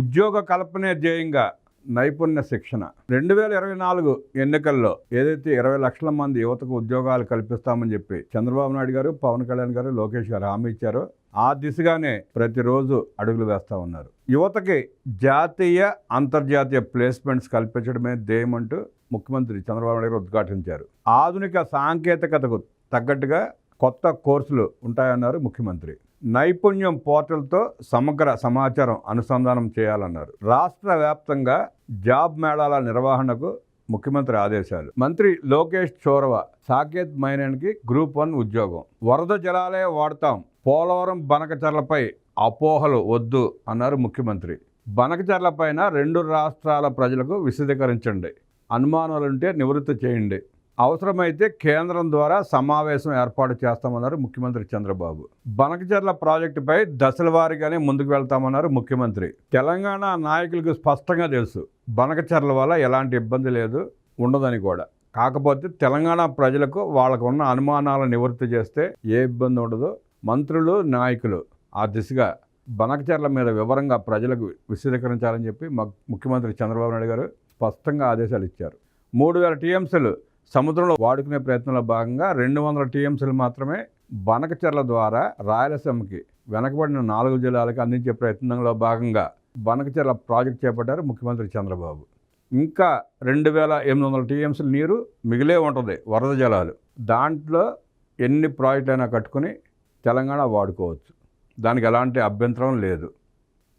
ఉద్యోగ కల్పనే ధ్యేయంగా నైపుణ్య శిక్షణ. రెండు వేల ఇరవై నాలుగు ఎన్నికల్లో ఏదైతే ఇరవై లక్షల మంది యువతకు ఉద్యోగాలు కల్పిస్తామని చెప్పి చంద్రబాబు నాయుడు గారు పవన్ కళ్యాణ్ గారు లోకేష్ గారు హామీ ఇచ్చారో ఆ దిశగానే ప్రతిరోజు అడుగులు వేస్తూ ఉన్నారు. యువతకి జాతీయ అంతర్జాతీయ ప్లేస్మెంట్స్ కల్పించడమే ధ్యేయం అంటూ ముఖ్యమంత్రి చంద్రబాబు నాయుడు గారు ఉద్ఘాటించారు. ఆధునిక సాంకేతికతకు తగ్గట్టుగా కొత్త కోర్సులు ఉంటాయన్నారు ముఖ్యమంత్రి. నైపుణ్యం పోర్టల్తో సమగ్ర సమాచారం అనుసంధానం చేయాలన్నారు. రాష్ట్ర వ్యాప్తంగా జాబ్ మేళాల నిర్వహణకు ముఖ్యమంత్రి ఆదేశాలు. మంత్రి లోకేష్ చోరవ సాకేత్ మైనన్కి గ్రూప్ వన్ ఉద్యోగం. వరద జలాలే వాడతాం. పోలవరం బనకచర్లపై అపోహలు వద్దు అన్నారు ముఖ్యమంత్రి. బనకచర్లపైన రెండు రాష్ట్రాల ప్రజలకు విశదీకరించండి. అనుమానాలుంటే నివృత్తి చేయండి. అవసరమైతే కేంద్రం ద్వారా సమావేశం ఏర్పాటు చేస్తామన్నారు ముఖ్యమంత్రి చంద్రబాబు. బనకచర్ల ప్రాజెక్టుపై దశల వారీగానే ముందుకు వెళ్తామన్నారు ముఖ్యమంత్రి. తెలంగాణ నాయకులకు స్పష్టంగా తెలుసు బనకచర్ల వల్ల ఎలాంటి ఇబ్బంది లేదు ఉండదని కూడా. కాకపోతే తెలంగాణ ప్రజలకు వాళ్ళకు ఉన్న అనుమానాలను నివృత్తి చేస్తే ఏ ఇబ్బంది ఉండదు. మంత్రులు నాయకులు ఆ దిశగా బనకచర్ల మీద వివరంగా ప్రజలకు విశదీకరించాలని చెప్పి ముఖ్యమంత్రి చంద్రబాబు నాయుడు గారు స్పష్టంగా ఆదేశాలు ఇచ్చారు. మూడు వేల టీఎంసీలు సముద్రంలో వాడుకునే ప్రయత్నంలో భాగంగా రెండు వందల టీఎంసీలు మాత్రమే బనకచెర్ల ద్వారా రాయలసీమకి వెనకబడిన నాలుగు జిల్లాలకు అందించే ప్రయత్నంలో భాగంగా బనకచెర్ల ప్రాజెక్ట్ చేపట్టారు ముఖ్యమంత్రి చంద్రబాబు. ఇంకా రెండు వేల ఎనిమిది వందల టీఎంసీల నీరు మిగిలే ఉంటుంది వరద జలాలు. దాంట్లో ఎన్ని ప్రాజెక్టులైనా అయినా కట్టుకుని తెలంగాణ వాడుకోవచ్చు. దానికి ఎలాంటి అభ్యంతరం లేదు.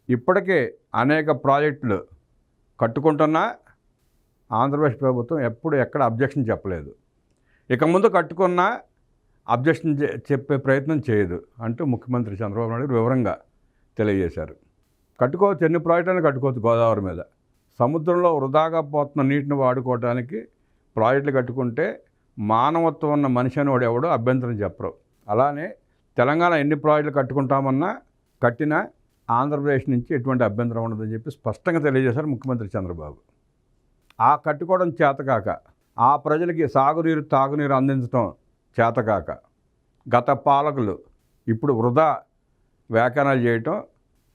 ఇప్పటికే అనేక ప్రాజెక్టులు కట్టుకుంటున్నా ఆంధ్రప్రదేశ్ ప్రభుత్వం ఎప్పుడు ఎక్కడ అబ్జెక్షన్ చెప్పలేదు. ఇక ముందు కట్టుకున్నా అబ్జెక్షన్ చెప్పే ప్రయత్నం చేయదు అంటూ ముఖ్యమంత్రి చంద్రబాబు నాయుడు వివరంగా తెలియజేశారు. కట్టుకోవచ్చు ఎన్ని ప్రాజెక్టులను కట్టుకోవచ్చు గోదావరి మీద. సముద్రంలో వృధాగా పోతున్న నీటిని వాడుకోవడానికి ప్రాజెక్టులు కట్టుకుంటే మానవత్వం ఉన్న మనిషి అనేవాడు ఎవడో అభ్యంతరం చెప్పరు. అలానే తెలంగాణ ఎన్ని ప్రాజెక్టులు కట్టుకుంటామన్నా కట్టినా ఆంధ్రప్రదేశ్ నుంచి ఎటువంటి అభ్యంతరం ఉండదని చెప్పి స్పష్టంగా తెలియజేశారు ముఖ్యమంత్రి చంద్రబాబు. ఆ కట్టుకోవడం చేతకాక ఆ ప్రజలకి సాగునీరు తాగునీరు అందించడం చేతకాక గత పాలకులు ఇప్పుడు వృధా వ్యాఖ్యానాలు చేయటం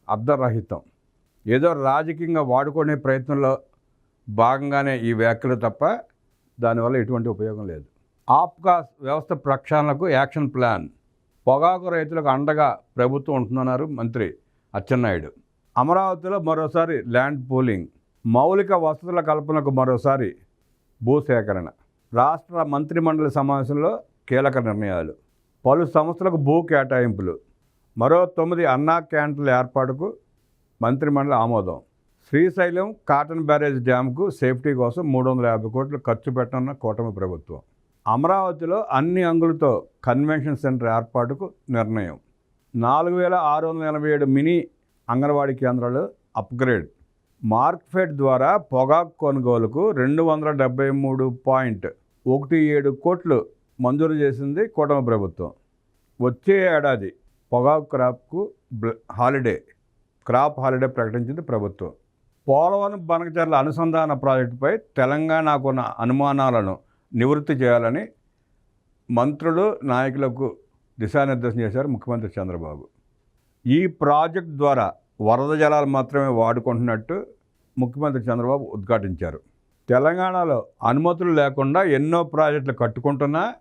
అర్ధరహితం ఏదో రాజకీయంగా వాడుకునే ప్రయత్నంలో భాగంగానే ఈ వ్యాఖ్యలు తప్ప దానివల్ల ఎటువంటి ఉపయోగం లేదు. ఆప్కా వ్యవస్థ ప్రక్షాళనకు యాక్షన్ ప్లాన్. పొగాకు రైతులకు అండగా ప్రభుత్వం ఉంటుందన్నారు మంత్రి అచ్చెన్నాయుడు. అమరావతిలో మరోసారి ల్యాండ్ పూలింగ్ మౌలిక వసతుల కల్పనకు మరోసారి భూసేకరణ. రాష్ట్ర మంత్రిమండలి సమావేశంలో కీలక నిర్ణయాలు. పలు సంస్థలకు భూ కేటాయింపులు. మరో తొమ్మిది అన్నా క్యాంటీన్ల ఏర్పాటుకు మంత్రిమండలి ఆమోదం. శ్రీశైలం కాటన్ బ్యారేజ్ డ్యామ్కు సేఫ్టీ కోసం మూడు వందల యాభై కోట్లు ఖర్చు పెట్టనున్న కూటమి ప్రభుత్వం. అమరావతిలో అన్ని అంగులతో కన్వెన్షన్ సెంటర్ ఏర్పాటుకు నిర్ణయం. నాలుగు వేల ఆరు వందల ఎనభై ఏడు మినీ అంగన్వాడీ కేంద్రాలు అప్గ్రేడ్. మార్క్ఫెడ్ ద్వారా పొగాకు కొనుగోలుకు రెండు వందల డెబ్బై మూడు పాయింట్ ఒకటి ఏడు కోట్లు మంజూరు చేసింది కూటమి ప్రభుత్వం. వచ్చే ఏడాది పొగాకు క్రాప్కు బ్ల- హాలిడే క్రాప్ హాలిడే ప్రకటించింది ప్రభుత్వం. పోలవరం బనకచర్ల అనుసంధాన ప్రాజెక్టుపై తెలంగాణకున్న అనుమానాలను నివృత్తి చేయాలని మంత్రులు నాయకులకు దిశానిర్దేశం చేశారు ముఖ్యమంత్రి చంద్రబాబు. ఈ ప్రాజెక్ట్ ద్వారా వరద జలాలు మాత్రమే వాడుకుంటున్నట్టు ముఖ్యమంత్రి చంద్రబాబు ఉద్ఘాటించారు. తెలంగాణలో అనుమతులు లేకుండా ఎన్నో ప్రాజెక్టులు కట్టుకుంటున్నా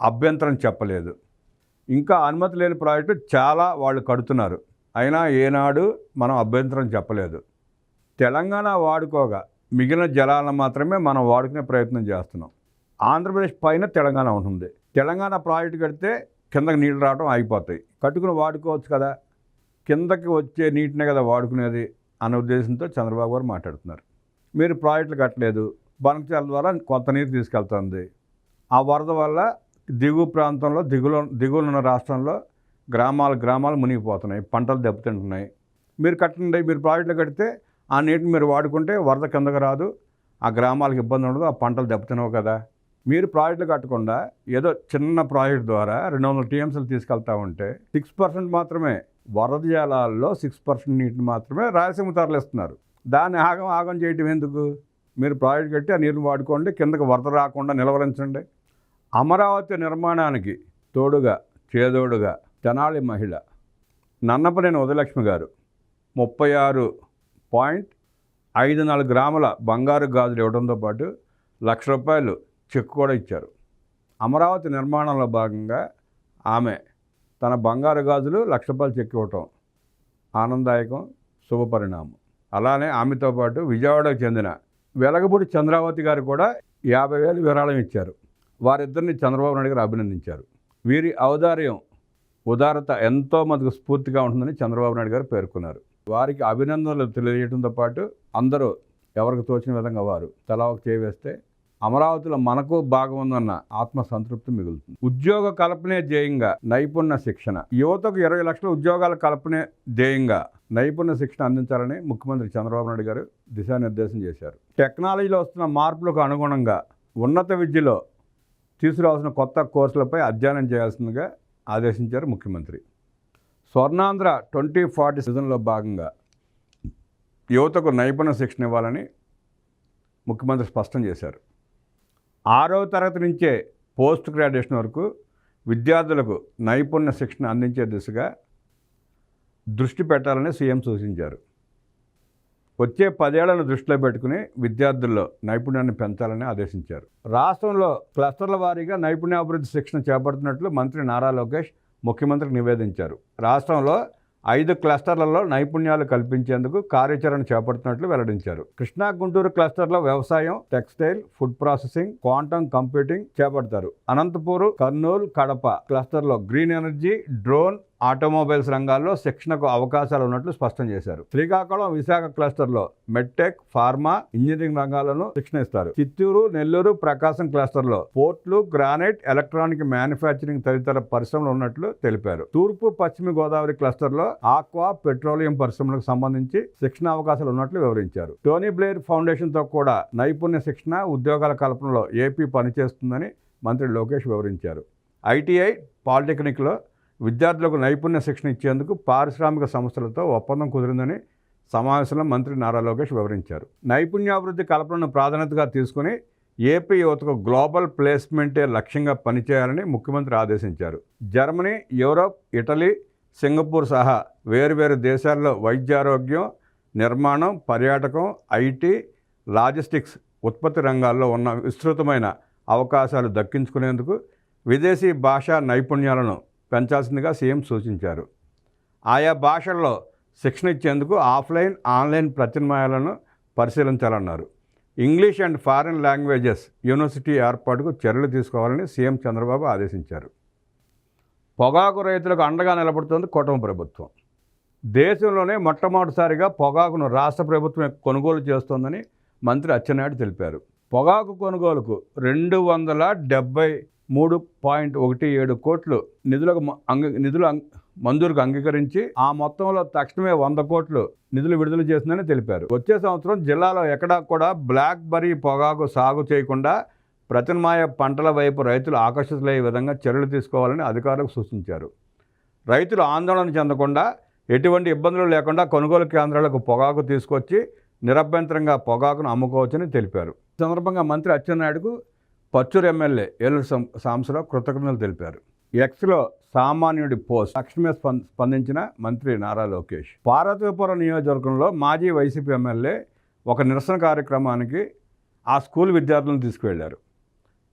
అభ్యంతరం చెప్పలేదు. ఇంకా అనుమతి లేని ప్రాజెక్టు చాలా వాళ్ళు కడుతున్నారు. అయినా ఏనాడు మనం అభ్యంతరం చెప్పలేదు. తెలంగాణ వాడుకోగా మిగిలిన జలాలను మాత్రమే మనం వాడుకునే ప్రయత్నం చేస్తున్నాం. ఆంధ్రప్రదేశ్ పైన తెలంగాణ ఉంటుంది. తెలంగాణ ప్రాజెక్టు కడితే కిందకి నీళ్ళు రావడం ఆగిపోతాయి. కట్టుకుని వాడుకోవచ్చు కదా. కిందకి వచ్చే నీటినే కదా వాడుకునేది అనే ఉద్దేశంతో చంద్రబాబు గారు మాట్లాడుతున్నారు. మీరు ప్రాజెక్టులు కట్టలేదు బనకచాల ద్వారా కొత్త నీరు తీసుకెళ్తుంది. ఆ వరద వల్ల దిగువ ప్రాంతంలో దిగులో దిగువనున్న రాష్ట్రంలో గ్రామాలు గ్రామాలు మునిగిపోతున్నాయి పంటలు దెబ్బతింటున్నాయి. మీరు కట్టండి మీరు ప్రాజెక్టులు కడితే ఆ నీటిని మీరు వాడుకుంటే వరద కిందకు రాదు ఆ గ్రామాలకు ఇబ్బంది ఉండదు ఆ పంటలు దెబ్బతినవు కదా. మీరు ప్రాజెక్టులు కట్టకుండా ఏదో చిన్న ప్రాజెక్ట్ ద్వారా రెండు వందల టీఎంసీలు తీసుకెళ్తా ఉంటే సిక్స్ పర్సెంట్ మాత్రమే వరద జలాల్లో సిక్స్ పర్సెంట్ నీటిని మాత్రమే రాయలసీమ తరలిస్తున్నారు. దాన్ని ఆగం ఆగం చేయటం ఎందుకు? మీరు ప్రాజెక్ట్ కట్టి ఆ నీరుని వాడుకోండి కిందకి వరద రాకుండా నిలవరించండి. అమరావతి నిర్మాణానికి తోడుగా చేదోడుగా తెనాలి మహిళ నన్నపనేని ఉదయలక్ష్మి గారు ముప్పై ఆరు పాయింట్ ఐదు నాలుగు గ్రాముల బంగారు గాజులు ఇవ్వడంతో పాటు లక్ష రూపాయలు చెక్ కూడా ఇచ్చారు. అమరావతి నిర్మాణంలో భాగంగా ఆమె తన బంగారు గాజులు లక్ష రూపాయలు చెక్ ఇవ్వటం ఆనందదాయకం శుభపరిణామం అలానే ఆమెతో పాటు విజయవాడకు చెందిన వెలగపూడి చంద్రావతి గారు కూడా యాభై వేలు విరాళం ఇచ్చారు. వారిద్దరిని చంద్రబాబు నాయుడు గారు అభినందించారు. వీరి ఔదార్యం ఉదారత ఎంతో మందికి స్ఫూర్తిగా ఉంటుందని చంద్రబాబు నాయుడు గారు పేర్కొన్నారు. వారికి అభినందనలు తెలియజేయడంతో పాటు అందరూ ఎవరికి తోచిన విధంగా వారు తలా ఒక అమరావతిలో మనకు భాగం ఉందన్న ఆత్మ సంతృప్తి మిగులుతుంది. ఉద్యోగ కల్పనే ధ్యేయంగా నైపుణ్య శిక్షణ. యువతకు ఇరవై లక్షల ఉద్యోగాల కల్పనే ధ్యేయంగా నైపుణ్య శిక్షణ అందించాలని ముఖ్యమంత్రి చంద్రబాబు నాయుడు గారు దిశానిర్దేశం చేశారు. టెక్నాలజీలో వస్తున్న మార్పులకు అనుగుణంగా ఉన్నత విద్యలో తీసుకురావాల్సిన కొత్త కోర్సులపై అధ్యయనం చేయాల్సిందిగా ఆదేశించారు ముఖ్యమంత్రి. స్వర్ణాంధ్ర ట్వంటీ ఫార్టీ సీజన్లో భాగంగా యువతకు నైపుణ్య శిక్షణ ఇవ్వాలని ముఖ్యమంత్రి స్పష్టం చేశారు. ఆరవ తరగతి నుంచే పోస్ట్ గ్రాడ్యుయేషన్ వరకు విద్యార్థులకు నైపుణ్య శిక్షణ అందించే దిశగా దృష్టి పెట్టాలని సీఎం సూచించారు. వచ్చే పదేళ్ళను దృష్టిలో పెట్టుకుని విద్యార్థుల్లో నైపుణ్యాన్ని పెంచాలని ఆదేశించారు. రాష్ట్రంలో క్లస్టర్ల వారీగా నైపుణ్యాభివృద్ధి శిక్షణ చేపడుతున్నట్లు మంత్రి నారా లోకేష్ ముఖ్యమంత్రికి నివేదించారు. రాష్ట్రంలో ఐదు క్లస్టర్లలో నైపుణ్యాలు కల్పించేందుకు కార్యాచరణ చేపడుతున్నట్లు వెల్లడించారు. కృష్ణా గుంటూరు క్లస్టర్లో వ్యవసాయం textile food processing quantum computing చేపడతారు. అనంతపూర్ కర్నూలు కడప క్లస్టర్లో గ్రీన్ ఎనర్జీ డ్రోన్ ఆటోమొబైల్స్ రంగాల్లో శిక్షణకు అవకాశాలు ఉన్నట్లు స్పష్టం చేశారు. శ్రీకాకుళం విశాఖ క్లస్టర్లో మెడ్టెక్ ఫార్మా ఇంజనీరింగ్ రంగాలను శిక్షణ ఇస్తారు చిత్తూరు నెల్లూరు ప్రకాశం క్లస్టర్లో పోర్ట్లు గ్రానైట్ ఎలక్ట్రానిక్ మ్యానుఫ్యాక్చరింగ్ తదితర పరిశ్రమలు ఉన్నట్లు తెలిపారు. తూర్పు పశ్చిమ గోదావరి క్లస్టర్లో ఆక్వా పెట్రోలియం పరిశ్రమలకు సంబంధించి శిక్షణ అవకాశాలు ఉన్నట్లు వివరించారు. టోనీ బ్లేర్ ఫౌండేషన్తో కూడా నైపుణ్య శిక్షణ ఉద్యోగాల కల్పనలో ఏపీ పనిచేస్తుందని మంత్రి లోకేష్ వివరించారు. ఐటీఐ పాలిటెక్నిక్లో విద్యార్థులకు నైపుణ్య శిక్షణ ఇచ్చేందుకు పారిశ్రామిక సంస్థలతో ఒప్పందం కుదిరిందని సమావేశంలో మంత్రి నారా లోకేష్ వివరించారు. నైపుణ్యాభివృద్ధి కల్పనను ప్రాధాన్యతగా తీసుకుని ఏపీ యువతకు గ్లోబల్ ప్లేస్మెంటే లక్ష్యంగా పనిచేయాలని ముఖ్యమంత్రి ఆదేశించారు. జర్మనీ యూరోప్ ఇటలీ సింగపూర్ సహా వేరువేరు దేశాల్లో వైద్యారోగ్యం నిర్మాణం పర్యాటకం ఐటీ లాజిస్టిక్స్ ఉత్పత్తి రంగాల్లో ఉన్న విస్తృతమైన అవకాశాలు దక్కించుకునేందుకు విదేశీ భాషా నైపుణ్యాలను పెంచాల్సిందిగా సీఎం సూచించారు. ఆయా భాషల్లో శిక్షణ ఇచ్చేందుకు ఆఫ్లైన్ ఆన్లైన్ ప్రత్యామ్నాయాలను పరిశీలించాలన్నారు. English and foreign languages university ఏర్పాటుకు చర్యలు తీసుకోవాలని సీఎం చంద్రబాబు ఆదేశించారు. పొగాకు రైతులకు అండగా నిలబడుతోంది కుటుంబ ప్రభుత్వం. దేశంలోనే మొట్టమొదటిసారిగా పొగాకును రాష్ట్ర ప్రభుత్వం కొనుగోలు చేస్తోందని మంత్రి అచ్చెన్నాయుడు తెలిపారు. పొగాకు కొనుగోలుకు రెండు వందల డెబ్బై మూడు పాయింట్ ఒకటి ఏడు కోట్లు నిధులకు అంగ నిధులు మంజూరుకు అంగీకరించి ఆ మొత్తంలో తక్షణమే వంద కోట్లు నిధులు విడుదల చేసిందని తెలిపారు. వచ్చే సంవత్సరం జిల్లాలో ఎక్కడా కూడా బ్లాక్ బరీ పొగాకు సాగు చేయకుండా ప్రత్యామ్నాయ పంటల వైపు రైతులు ఆకర్షితులయ్యే విధంగా చర్యలు తీసుకోవాలని అధికారులకు సూచించారు. రైతులు ఆందోళన చెందకుండా ఎటువంటి ఇబ్బందులు లేకుండా కొనుగోలు కేంద్రాలకు పొగాకు తీసుకొచ్చి నిరభ్యంతరంగా పొగాకును అమ్ముకోవచ్చని తెలిపారు. ఈ సందర్భంగా మంత్రి అచ్చెన్నాయుడుకు పచ్చూరు ఎమ్మెల్యే ఏలూరు సం- సాంబశివరావు కృతజ్ఞతలు తెలిపారు. ఎక్స్లో సామాన్యుడి పోస్ట్ తక్షణమే స్పం- స్పందించిన మంత్రి నారా లోకేష్. పార్వతీపురం నియోజకవర్గంలో మాజీ వైసీపీ ఎమ్మెల్యే ఒక నిరసన కార్యక్రమానికి ఆ స్కూల్ విద్యార్థులను తీసుకువెళ్ళారు.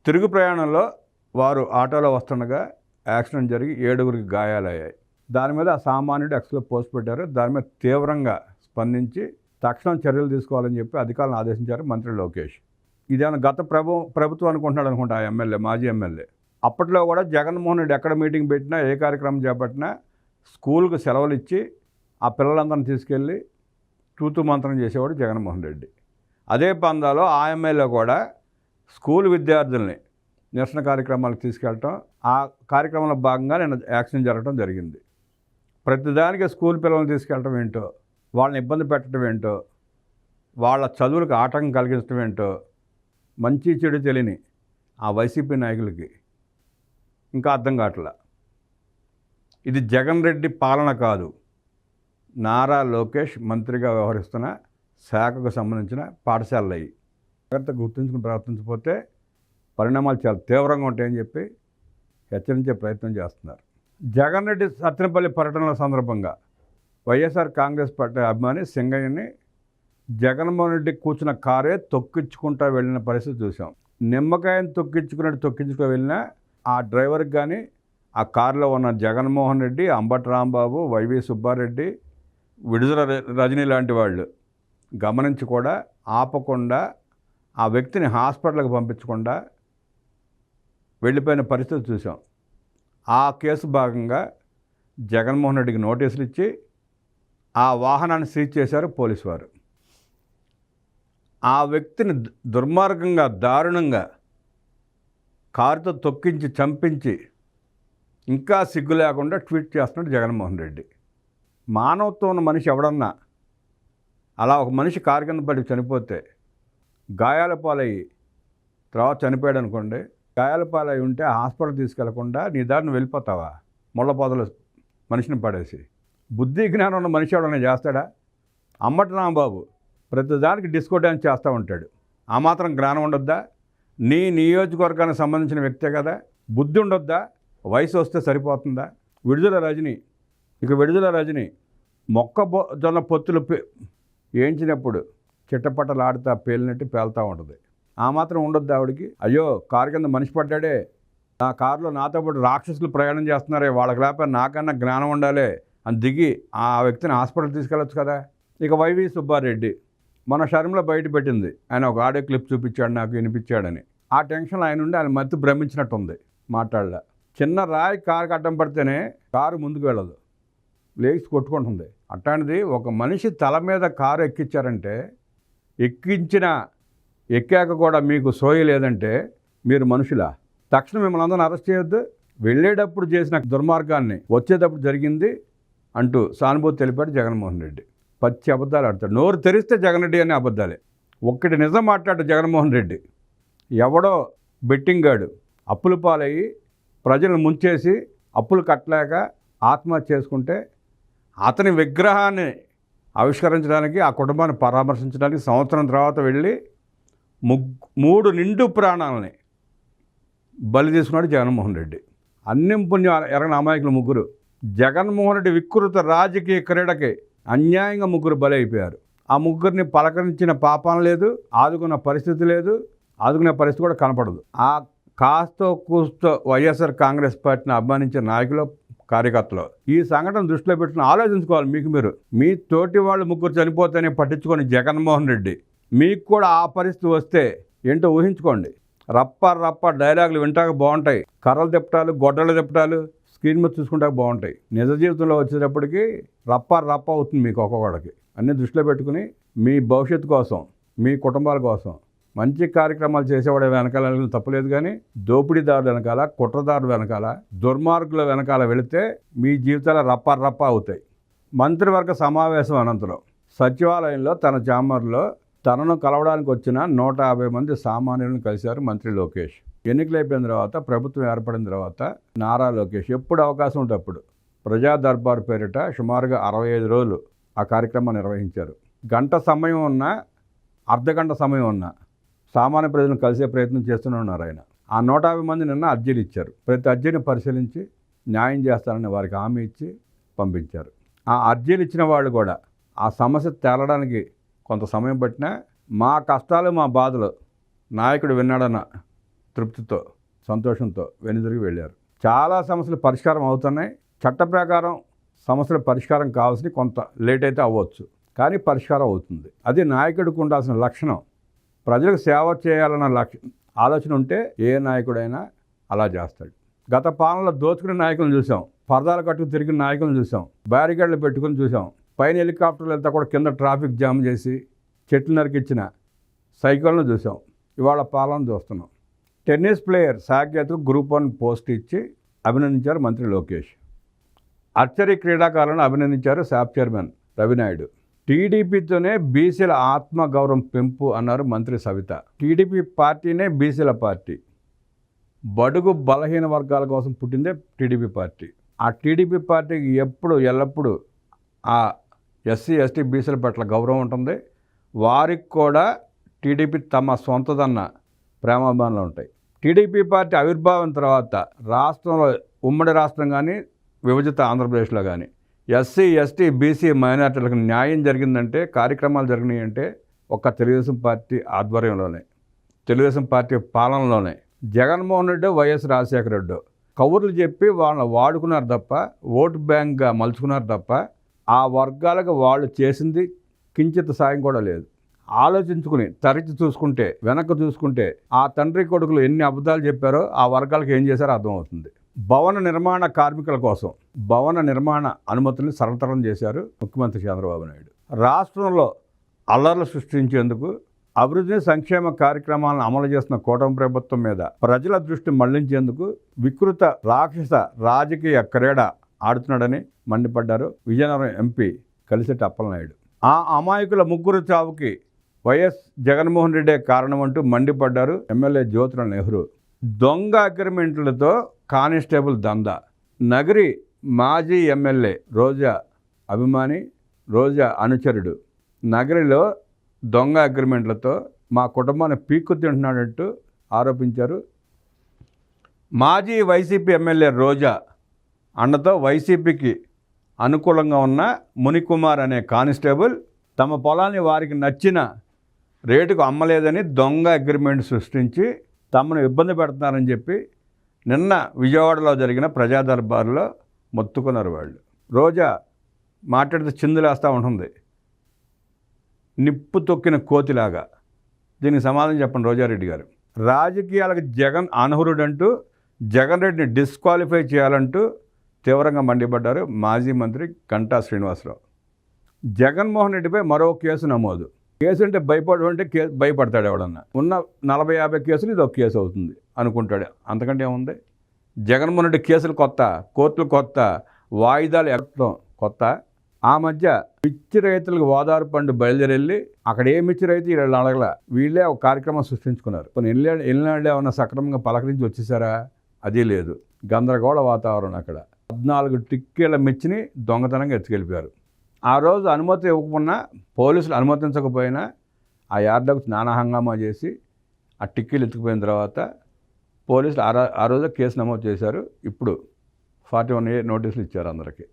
తిరుగు ప్రయాణంలో వారు ఆటోలో వస్తుండగా యాక్సిడెంట్ జరిగి ఏడుగురికి గాయాలయ్యాయి. దాని మీద ఆ సామాన్యుడు ఎక్స్లో పోస్ట్ పెట్టారు. దాని మీద తీవ్రంగా స్పందించి తక్షణం చర్యలు తీసుకోవాలని చెప్పి అధికారులను ఆదేశించారు మంత్రి లోకేష్. ఇదేమైనా గత ప్రభు ప్రభుత్వం అనుకుంటున్నాడు అనుకుంటా ఆ ఎమ్మెల్యే మాజీ ఎమ్మెల్యే. అప్పట్లో కూడా జగన్మోహన్ రెడ్డి ఎక్కడ మీటింగ్ పెట్టినా ఏ కార్యక్రమం చేపట్టినా స్కూల్కి సెలవులు ఇచ్చి ఆ పిల్లలందరిని తీసుకెళ్ళి తూతు మంత్రం చేసేవాడు జగన్మోహన్ రెడ్డి. అదే పందాలో ఆ ఎమ్మెల్యే కూడా స్కూల్ విద్యార్థుల్ని నిరసన కార్యక్రమాలకు తీసుకెళ్ళటం ఆ కార్యక్రమంలో భాగంగా నేను యాక్సిడెంట్ జరగడం జరిగింది. ప్రతిదానికి స్కూల్ పిల్లల్ని తీసుకెళ్ళటం ఏంటో వాళ్ళని ఇబ్బంది పెట్టడం ఏంటో వాళ్ళ చదువులకు ఆటంకం కలిగించడం ఏంటో మంచి చెడు తెలియని ఆ వైసీపీ నాయకులకి ఇంకా అర్థం కావట్లా? ఇది జగన్ రెడ్డి పాలన కాదు. నారా లోకేష్ మంత్రిగా వ్యవహరిస్తున్న శాఖకు సంబంధించిన పాఠశాలలు. అయ్యి జాగ్రత్త గుర్తుంచుకుని ప్రవర్తించకపోతే పరిణామాలు చాలా తీవ్రంగా ఉంటాయని చెప్పి హెచ్చరించే ప్రయత్నం చేస్తున్నారు. జగన్ రెడ్డి సత్తెనపల్లి పర్యటనల సందర్భంగా వైఎస్ఆర్ కాంగ్రెస్ పార్టీ అభిమాని సింగయ్యని జగన్మోహన్ రెడ్డి కూర్చున్న కారే తొక్కించుకుంటా వెళ్ళిన పరిస్థితి చూసాం. నిమ్మకాయని తొక్కించుకున్నట్టు తొక్కించుకుని వెళ్ళిన ఆ డ్రైవర్కి కానీ ఆ కారులో ఉన్న జగన్మోహన్ రెడ్డి అంబటి రాంబాబు వైవి సుబ్బారెడ్డి విడుదల ర- రజనీ లాంటి వాళ్ళు గమనించి కూడా ఆపకుండా ఆ వ్యక్తిని హాస్పిటల్కి పంపించకుండా వెళ్ళిపోయిన పరిస్థితి చూసాం. ఆ కేసు భాగంగా జగన్మోహన్ రెడ్డికి నోటీసులు ఇచ్చి ఆ వాహనాన్ని సీజ్ చేశారు పోలీసు వారు. ఆ వ్యక్తిని దు- దుర్మార్గంగా దారుణంగా కారుతో తొక్కించి చంపించి ఇంకా సిగ్గు లేకుండా ట్వీట్ చేస్తున్నాడు జగన్మోహన్ రెడ్డి. మానవత్వం ఉన్న మనిషి ఎవడన్నా అలా ఒక మనిషి కారు కింద పడి చనిపోతే గాయాల పాలయ్యి తర్వాత చనిపోయాడు అనుకోండి గాయాల పాలై ఉంటే హాస్పిటల్ తీసుకెళ్ళకుండా నీ దారిని వెళ్ళిపోతావా? ముళ్ళ పొదలు మనిషిని పడేసి. బుద్ధి జ్ఞానం ఉన్న మనిషి ఎవడన్నా చేస్తాడా? అమ్మటి రాంబాబు. ప్రతిదానికి డిస్కో డ్యాన్స్ చేస్తూ ఉంటాడు. ఆ మాత్రం జ్ఞానం ఉండొద్దా? నీ నియోజకవర్గానికి సంబంధించిన వ్యక్తే కదా? బుద్ధి ఉండొద్దా? వయసు వస్తే సరిపోతుందా? విడుదల రజని ఇక విడుదల రజని మొక్క బొ- జొన్న పొత్తులు పే- వేయించినప్పుడు చిట్టపట్టలు ఆడుతా పేలినట్టు పేలుతూ ఉంటుంది. ఆ మాత్రం ఉండొద్దు ఆవిడకి? అయ్యో కారు కింద మనిషి పడ్డాడే. నా కారులో నాతో పాటు రాక్షసులు ప్రయాణం చేస్తున్నారే వాళ్ళకి లేకపోతే నాకన్నా జ్ఞానం ఉండాలి అని దిగి ఆ వ్యక్తిని హాస్పిటల్ తీసుకెళ్ళొచ్చు కదా? ఇక వైవి సుబ్బారెడ్డి మన షర్మిల బయట పెట్టింది. ఆయన ఒక ఆడియో క్లిప్ చూపించాడు నాకు వినిపించాడని. ఆ టెన్షన్లో ఆయన ఉండి ఆయన మత్తు భ్రమించినట్టుంది మాట్లాడలే. చిన్న రాయి కారుకి కట్టం పడితేనే కారు ముందుకు వెళ్ళదు. లేచి కొట్టుకుంటుంది. అట్లాంటిది ఒక మనిషి తల మీద కారు ఎక్కించారంటే ఎక్కించిన ఎక్కాక కూడా మీకు సోయి లేదంటే మీరు మనుషులా? తక్షణం మిమ్మల్ని అందరిని అరెస్ట్ చేయొద్దు. వెళ్ళేటప్పుడు చేసిన దుర్మార్గాన్ని వచ్చేటప్పుడు జరిగింది అంటూ సానుభూతి తెలిపాడు జగన్మోహన్ రెడ్డి. పచ్చి అబద్ధాలు ఆడతాడు. నోరు తెరిస్తే జగన్ రెడ్డి అనే అబద్ధాలే. ఒక్కటి నిజం మాట్లాడు జగన్మోహన్ రెడ్డి. ఎవడో బెట్టింగ్ గాడు అప్పుల పాలయ్యి ప్రజలను ముంచేసి అప్పులు కట్టలేక ఆత్మహత్య చేసుకుంటే అతని విగ్రహాన్ని ఆవిష్కరించడానికి ఆ కుటుంబాన్ని పరామర్శించడానికి సంవత్సరం తర్వాత వెళ్ళి ముగ్ మూడు నిండు ప్రాణాలని బలి తీసుకున్నాడు జగన్మోహన్ రెడ్డి. అన్యం పుణ్యం ఎరగని అమాయకులు ముగ్గురు. జగన్మోహన్ రెడ్డి వికృత రాజకీయ క్రీడకి అన్యాయంగా ముగ్గురు బలైపోయారు. అయిపోయారు ఆ ముగ్గురిని పలకరించిన పాపం లేదు ఆదుకున్న పరిస్థితి లేదు ఆదుకునే పరిస్థితి కూడా కనపడదు. ఆ కాస్తో కూస్తో వైఎస్ఆర్ కాంగ్రెస్ పార్టీని అభిమానించిన నాయకులు కార్యకర్తలు. ఈ సంఘటన దృష్టిలో పెట్టుకుని ఆలోచించుకోవాలి మీకు మీరు. మీ తోటి వాళ్ళు ముగ్గురు చనిపోతేనే పట్టించుకొని జగన్మోహన్ రెడ్డి. మీకు కూడా ఆ పరిస్థితి వస్తే ఏంటో ఊహించుకోండి. రప్ప రప్ప డైలాగులు వింటాక బాగుంటాయి. కర్రలు తిప్పటాలు గొడ్డలు తిప్పటాలు స్క్రీన్ మీద చూసుకుంటాక బాగుంటాయి. నిజ జీవితంలో వచ్చేటప్పటికి రప్ప రప్ప అవుతుంది మీకు ఒక్కొక్కడికి అన్ని దృష్టిలో పెట్టుకుని మీ భవిష్యత్తు కోసం మీ కుటుంబాల కోసం మంచి కార్యక్రమాలు చేసేవాడు వెనకాల తప్పలేదు కానీ దోపిడీదారుల వెనకాల కుట్రదారుల వెనకాల దుర్మార్గుల వెనకాల వెళితే మీ జీవితాలు రప్ప రప్ప అవుతాయి. మంత్రివర్గ సమావేశం అనంతరం సచివాలయంలో తన చాంబర్లో తనను కలవడానికి వచ్చిన నూట యాభై మంది సామాన్యులను కలిశారు మంత్రి లోకేష్. ఎన్నికలు అయిపోయిన తర్వాత ప్రభుత్వం ఏర్పడిన తర్వాత నారా లోకేష్ ఎప్పుడు అవకాశం ఉంటే అప్పుడు. ప్రజా దర్బార్ పేరిట సుమారుగా అరవై ఐదు రోజులు ఆ కార్యక్రమాన్ని నిర్వహించారు. గంట సమయం ఉన్న అర్ధగంట సమయం ఉన్నా సామాన్య ప్రజలను కలిసే ప్రయత్నం చేస్తూనే ఉన్నారు ఆయన. ఆ నూట యాభై మంది నిన్న అర్జీలు ఇచ్చారు. ప్రతి అర్జీని పరిశీలించి న్యాయం చేస్తారని వారికి హామీ ఇచ్చి పంపించారు. ఆ అర్జీలు ఇచ్చిన వాళ్ళు కూడా ఆ సమస్య తేలడానికి కొంత సమయం పట్టినా మా కష్టాలు మా బాధలు నాయకుడు విన్నాడన్న తృప్తితో సంతోషంతో వెనుదిరిగి వెళ్ళారు. చాలా సమస్యలు పరిష్కారం అవుతున్నాయి. చట్ట ప్రకారం సమస్యల పరిష్కారం కావాల్సిన కొంత లేట్ అయితే అవ్వచ్చు. కానీ పరిష్కారం అవుతుంది. అది నాయకుడికి ఉండాల్సిన లక్షణం. ప్రజలకు సేవ చేయాలన్న లక్ష ఆలోచన ఉంటే ఏ నాయకుడైనా అలా చేస్తాడు. గత పాలనలో దోచుకునే నాయకులను చూసాం. పరదాలు కట్టుకు తిరిగిన నాయకులను చూసాం. బ్యారికేడ్లు పెట్టుకుని చూసాం. పైన హెలికాప్టర్లు వెళ్తా కూడా కింద ట్రాఫిక్ జామ్ చేసి చెట్లు నరికిచ్చిన సైకిల్ను చూసాం. ఇవాళ పాలన చూస్తున్నాం. టెన్నిస్ ప్లేయర్ సాకేత్కు గ్రూప్ వన్ పోస్ట్ ఇచ్చి అభినందించారు మంత్రి లోకేష్. ఆర్చరీ క్రీడాకారులను అభినందించారు శాప్ చైర్మన్ రవినాయుడు. టీడీపీతోనే బీసీల ఆత్మగౌరవం పెంపు అన్నారు మంత్రి సవిత. టీడీపీ పార్టీనే బీసీల పార్టీ. బడుగు బలహీన వర్గాల కోసం పుట్టిందే టీడీపీ పార్టీ. ఆ టీడీపీ పార్టీకి ఎప్పుడు ఎల్లప్పుడూ ఆ ఎస్సీ ఎస్టీ బీసీల పట్ల గౌరవం ఉంటుంది. వారికి కూడా టీడీపీ తమ సొంతదన్న ప్రేమాభిమానాలు ఉంటాయి. టీడీపీ పార్టీ ఆవిర్భావం తర్వాత రాష్ట్రంలో ఉమ్మడి రాష్ట్రం కానీ విభజిత ఆంధ్రప్రదేశ్లో కానీ ఎస్సీ ఎస్టీ బీసీ మైనార్టీలకు న్యాయం జరిగిందంటే కార్యక్రమాలు జరిగినాయి అంటే ఒక్క తెలుగుదేశం పార్టీ ఆధ్వర్యంలోనే తెలుగుదేశం పార్టీ పాలనలోనే. జగన్మోహన్ రెడ్డి వైఎస్ రాజశేఖర రెడ్డి కౌరులు చెప్పి వాళ్ళని వాడుకున్నారు తప్ప ఓటు బ్యాంక్గా మలుచుకున్నారు తప్ప ఆ వర్గాలకు వాళ్ళు చేసింది కించిత సాయం కూడా లేదు. ఆలోచించుకుని తరచి చూసుకుంటే వెనక్కి చూసుకుంటే ఆ తండ్రి కొడుకులు ఎన్ని అబద్ధాలు చెప్పారో ఆ వర్గాలకు ఏం చేశారో అర్థమవుతుంది. భవన నిర్మాణ కార్మికుల కోసం భవన నిర్మాణ అనుమతుల్ని సరళతరం చేశారు ముఖ్యమంత్రి చంద్రబాబు నాయుడు. రాష్ట్రంలో అల్లర్లు సృష్టించేందుకు అభివృద్ధి సంక్షేమ కార్యక్రమాలను అమలు చేస్తున్న కూటమి ప్రభుత్వం మీద ప్రజల దృష్టి మళ్ళించేందుకు వికృత రాక్షస రాజకీయ క్రీడ ఆడుతున్నాడని మండిపడ్డారు విజయనగరం ఎంపీ కలిసెట్టి అప్పలనాయుడు ఆ అమాయకుల ముగ్గురు చావుకి వైఎస్ జగన్మోహన్ రెడ్డే కారణమంటూ మండిపడ్డారు ఎమ్మెల్యే జ్యోతుల నెహ్రూ. దొంగ అగ్రిమెంట్లతో కానిస్టేబుల్ దందా. నగరి మాజీ ఎమ్మెల్యే రోజా అభిమాని రోజా అనుచరుడు. నగరిలో దొంగ అగ్రిమెంట్లతో మా కుటుంబాన్ని పీక్కు తింటున్నాడంటూ ఆరోపించారు. మాజీ వైసీపీ ఎమ్మెల్యే రోజా అన్నతో వైసీపీకి అనుకూలంగా ఉన్న మునికుమార్ అనే కానిస్టేబుల్ తమ పొలాన్ని వారికి నచ్చిన రేటుకు అమ్మలేదని దొంగ అగ్రిమెంట్ సృష్టించి తమను ఇబ్బంది పెడుతున్నారని చెప్పి నిన్న విజయవాడలో జరిగిన ప్రజా దర్బార్లో మొత్తుకున్నారు వాళ్ళు. రోజా మాట్లాడితే చిందులేస్తూ ఉంటుంది. నిప్పు తొక్కిన కోతిలాగా. దీనికి సమాధానం చెప్పండి రోజారెడ్డి గారు. రాజకీయాలకు జగన్ అనర్హుడంటూ జగన్ రెడ్డిని డిస్క్వాలిఫై చేయాలంటూ తీవ్రంగా మండిపడ్డారు మాజీ మంత్రి గంటా శ్రీనివాసరావు. జగన్మోహన్ రెడ్డిపై మరో కేసు నమోదు. కేసు అంటే భయపడు అంటే కే భయపడతాడు ఎవడన్నా. ఉన్న నలభై యాభై కేసులు ఇది ఒక కేసు అవుతుంది అనుకుంటాడు. అంతకంటే ఏముంది? జగన్మోహన్ రెడ్డి కేసులు కొత్త కోర్టులు కొత్త వాయిదాలు ఎక్కడం కొత్త. ఆ మధ్య మిర్చి రైతులకు ఓదారు పండు బయలుదేరెళ్ళి అక్కడ ఏ మిర్చి రైతు వీళ్ళు అడగల. వీళ్ళే ఒక కార్యక్రమం సృష్టించుకున్నారు. కొన్ని వెళ్ళి వెళ్ళినాళ్ళు ఏమన్నా సక్రమంగా పలకరించి వచ్చేసారా? అది లేదు. గందరగోళ వాతావరణం అక్కడ. పద్నాలుగు టిక్కీల మిర్చిని దొంగతనంగా ఎత్తుకెళ్ళిపోయారు. ఆ రోజు అనుమతి ఇవ్వకుండా పోలీసులు అనుమతించకపోయినా ఆ యార్డుకు నానా హంగామా చేసి ఆ టిక్కీలు ఎత్తుకుపోయిన తర్వాత పోలీసులు ఆ ఆ రోజు కేసు నమోదు చేశారు. ఇప్పుడు ఫార్టీ వన్ ఏ నోటీసులు ఇచ్చారు అందరికీ.